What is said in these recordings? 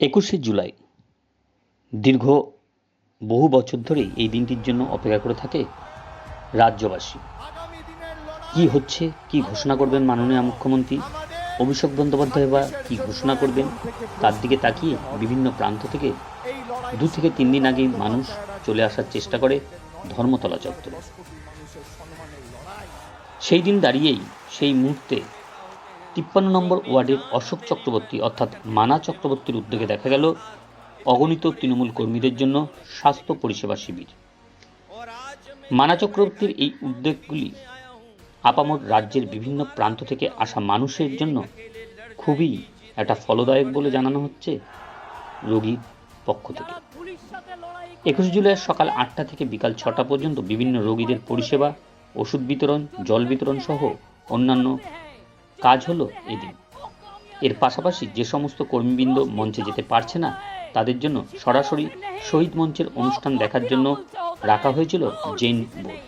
একুশে জুলাই। দীর্ঘ বহু বছর ধরেই এই দিনটির জন্য অপেক্ষা করে থাকে রাজ্যবাসী। কি হচ্ছে, কি ঘোষণা করবেন মাননীয় মুখ্যমন্ত্রী? অভিষেক বন্দ্যোপাধ্যায় বা কি ঘোষণা করবেন? তার দিকে তাকিয়ে বিভিন্ন প্রান্ত থেকে দু থেকে তিন দিন আগেই মানুষ চলে আসার চেষ্টা করে ধর্মতলা চত্বরে। সেই দিন দাঁড়িয়েই, সেই মুহূর্তে তিপ্পান্ন নম্বর ওয়ার্ডের অশোক চক্রবর্তী অর্থাৎ মানা চক্রবর্তীর উদ্যোগে দেখা গেল অগণিত তৃণমূল কর্মীদের জন্য স্বাস্থ্য পরিষেবা শিবির। মানা চক্রবর্তীর এই উদ্যোগগুলি আপামর রাজ্যের বিভিন্ন প্রান্ত থেকে আসা মানুষের জন্য খুবই একটা ফলদায়ক বলে জানানো হচ্ছে রোগীর পক্ষ থেকে। একুশ জুলাই সকাল আটটা থেকে বিকাল ছটা পর্যন্ত বিভিন্ন রোগীদের পরিষেবা, ওষুধ বিতরণ, জল বিতরণ সহ অন্যান্য কাজ হলো এদিন। এর পাশাপাশি যে সমস্ত কর্মীবৃন্দ মঞ্চে যেতে পারছে না, তাদের জন্য সরাসরি শহীদ মঞ্চের অনুষ্ঠান দেখার জন্য রাখা হয়েছিল জেন বোর্ড।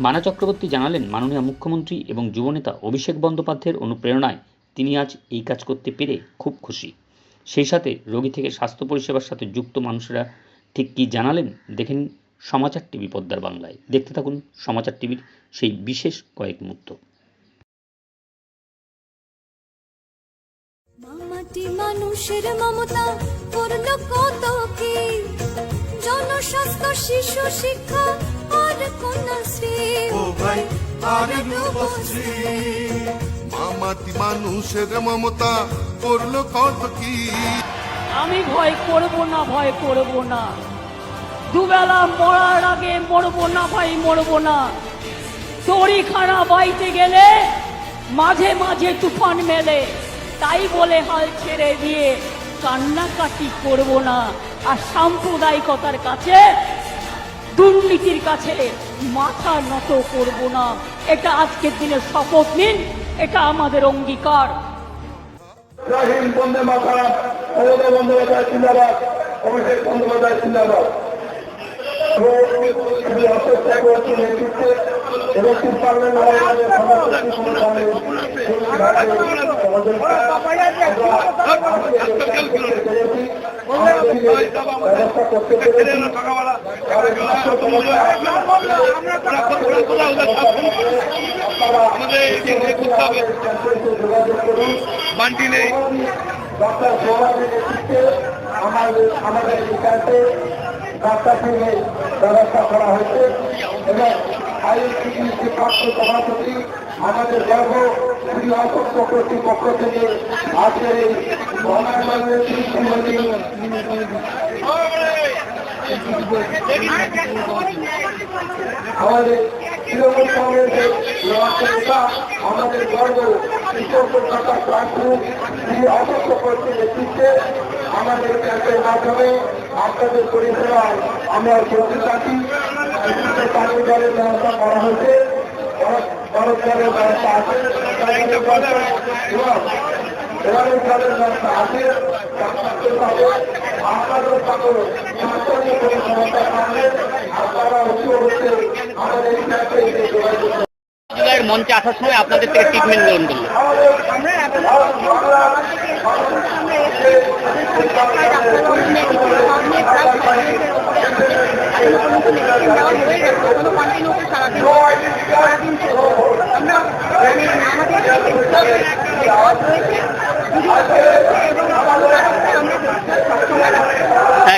মানা চক্রবর্তী জানালেন, মাননীয় মুখ্যমন্ত্রী এবং যুবনেতা অভিষেক বন্দ্যোপাধ্যায়ের অনুপ্রেরণায় তিনি আজ এই কাজ করতে পেরে খুব খুশি। সেই সাথে রোগী থেকে স্বাস্থ্য পরিষেবার সাথে যুক্ত মানুষেরা ঠিক কী জানালেন দেখেন সমাচার টিভি পদ্মার বাংলায়। দেখতে থাকুন সমাচার টিভির সেই বিশেষ কয়েক মুহূর্ত। মামাটি মানুষের মমতা করল কত কি জনস্বাস্থ্য শিশু শিক্ষা আর কন্যাশ্রী। ও ভাই আর রূপশ্রী মামাটি মানুষের মমতা করল কত কি আমি ভয় করব না ভয় করব না। দুবেলা মরার আগে মরবো না ভাই মরবো না। দড়িখানা বাইতে গেলে মাঝে মাঝে তুফান মেলে। তাই বলে হাল ছেড়ে দিয়ে কান্নাকাটি করব না। আর সাম্প্রদায়িকতার কাছে, দুর্নীতির কাছে মাথা নত করব না। এটা আজকের দিনে শপথ নিন, এটা আমাদের অঙ্গীকার। রাহিম, বন্দে মাতারাম ব্যবস্থা করতে পেরেছি। বান্টি নেই। ডক্টর সৌরভের নেতৃত্বে আমাদের আমাদের বিকাশে ব্যবস্থা করা হয়েছে। এবং আইএসসিডিসি প্রাপ্ত সভাপতি, আমাদের গর্ব শ্রী অশোক চক্রবর্তীর পক্ষ থেকে আজকের এই আমাদের তৃণমূল কংগ্রেসের নেতা, আমাদের গর্ব কৃষক কলকাতা প্রার্থী শ্রী অশোক চক্রবর্তীর নেতৃত্বে আমাদের ক্যাম্পের মাধ্যমে আপনাদের পরিষেবায় আমরা চলতে থাকি জলের ব্যবস্থা করা হয়েছে বরফ ব্যবস্থা আছে এবারের জলের ব্যবস্থা আছে আপনাদের সকল স্বাস্থ্য পরিষেবাটা পাবেন আপনারা উচ্চ হচ্ছে আমাদের এই ক্যাম্পে এসে যোগাযোগ জুলাইয়ের মঞ্চে আসার সময় আপনাদের থেকে ট্রিটমেন্ট গ্রহণ করল হ্যাঁ,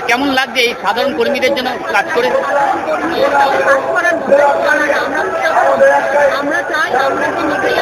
কেমন লাগছে এই সাধারণ কর্মীদের জন্য কাজ করে? আমরা চাই আমরা যে নিজেই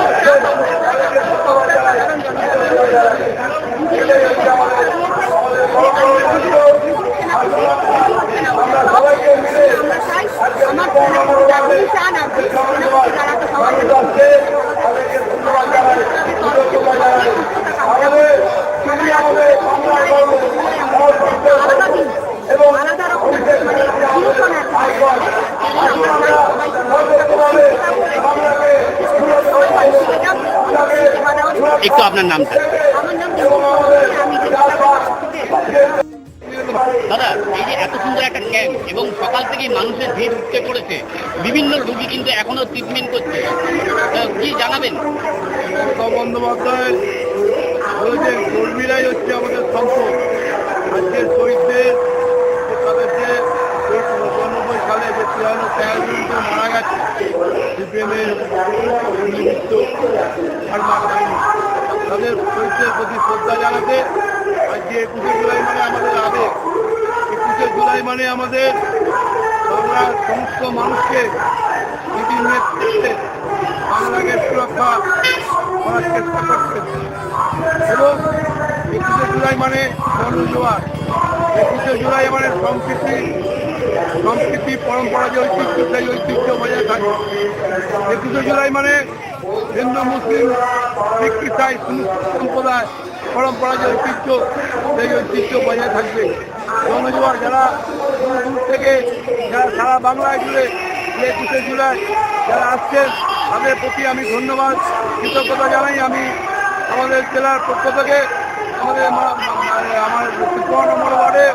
একটু আপনার নামটা দাদা এই যে এত সুন্দর একটা ক্যাম্প এবং সকাল থেকেই মানুষের ভিড় উঠতে পড়েছে বিভিন্ন রুগী কিন্তু এখনও ট্রিটমেন্ট করছে কি জানাবেন? বন্দ্যোপাধ্যায় বলেছেন কর্মীরাই হচ্ছে আমাদের সম্পদ। আজকে শহীদদের তাদের যে সালে যে তিরানব্বই আয়োজনকে মারা গেছে সিপিএমের তাদের চরিত্রের প্রতি শ্রদ্ধা জানাতে আজকে একুশে জুলাই মানে আমাদের আবেগ। একুশে জুলাই মানে আমাদের বাংলার সমস্ত মানুষকে নীতির বাংলাকে সুরক্ষা করার এবং একুশে জুলাই মানে জনজোয়ার একুশে জুলাই মানে সংস্কৃতি সংস্কৃতি পরম্পরা যে ঐতিহ্য সেই ঐতিহ্য বজায় থাকে। একুশে জুলাই মানে হিন্দু, মুসলিম সমস্ত সম্প্রদায় পরম্পরা যে ঐতিহ্য সেই ঐতিহ্য বজায় থাকবে। জনজোয়ার যারা দূর দূর থেকে যারা সারা বাংলায় জুড়ে একুশে জুলাই যারা আসছেন, তাদের প্রতি আমি ধন্যবাদ, কৃতজ্ঞতা জানাই। আমি আমাদের জেলার পক্ষ থেকে আমাদের আমার ত্রিপুরা নম্বর ওয়ার্ডে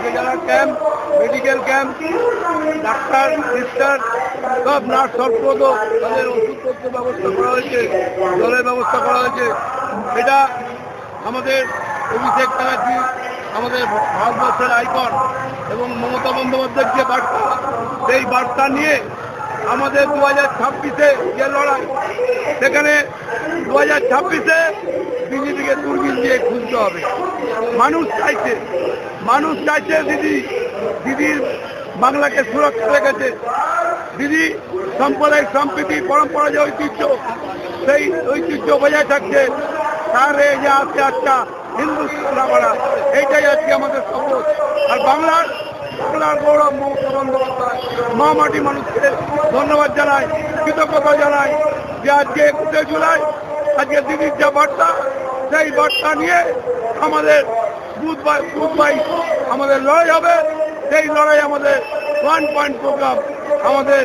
যে যারা camp medical camp, doctor, sister, সব নার্স সর্বদ তাদের ওষুধপত্রের ব্যবস্থা করা হয়েছে, জলের ব্যবস্থা করা হয়েছে। এটা আমাদের অভিষেক ব্যানার্জি, আমাদের ভারতবর্ষের আইকন এবং মমতা বন্দ্যোপাধ্যায়ের যে বার্তা, সেই বার্তা নিয়ে আমাদের দু হাজার ছাব্বিশে যে লড়াই, সেখানে দু হাজার ছাব্বিশে বিজেপিকে দূরবীন দিয়ে খুঁজতে হবে। মানুষ চাইছে মানুষ চাইছে দিদি দিদির বাংলাকে সুরক্ষা রেখেছে। দিদি সাম্প্রদায়িক সম্প্রীতি, পরম্পরা যে ঐতিহ্য, সেই ঐতিহ্য বজায় থাকছে, তার এই যে আজকে একটা হিন্দুস্তান করা এইটাই আজকে আমাদের শপথ আর বাংলার বাংলার গৌরব মমতা বন্দ্যোপাধ্যায় মা মাটি মানুষকে ধন্যবাদ জানাই, কৃতজ্ঞতা জানাই যে আজকে একুশে জুলাই, আজকে দিদির যে বার্তা, সেই বার্তা নিয়ে আমাদের বুধ বাই আমাদের লড়াই হবে। সেই লড়াই আমাদের ওয়ান পয়েন্ট প্রোগ্রাম আমাদের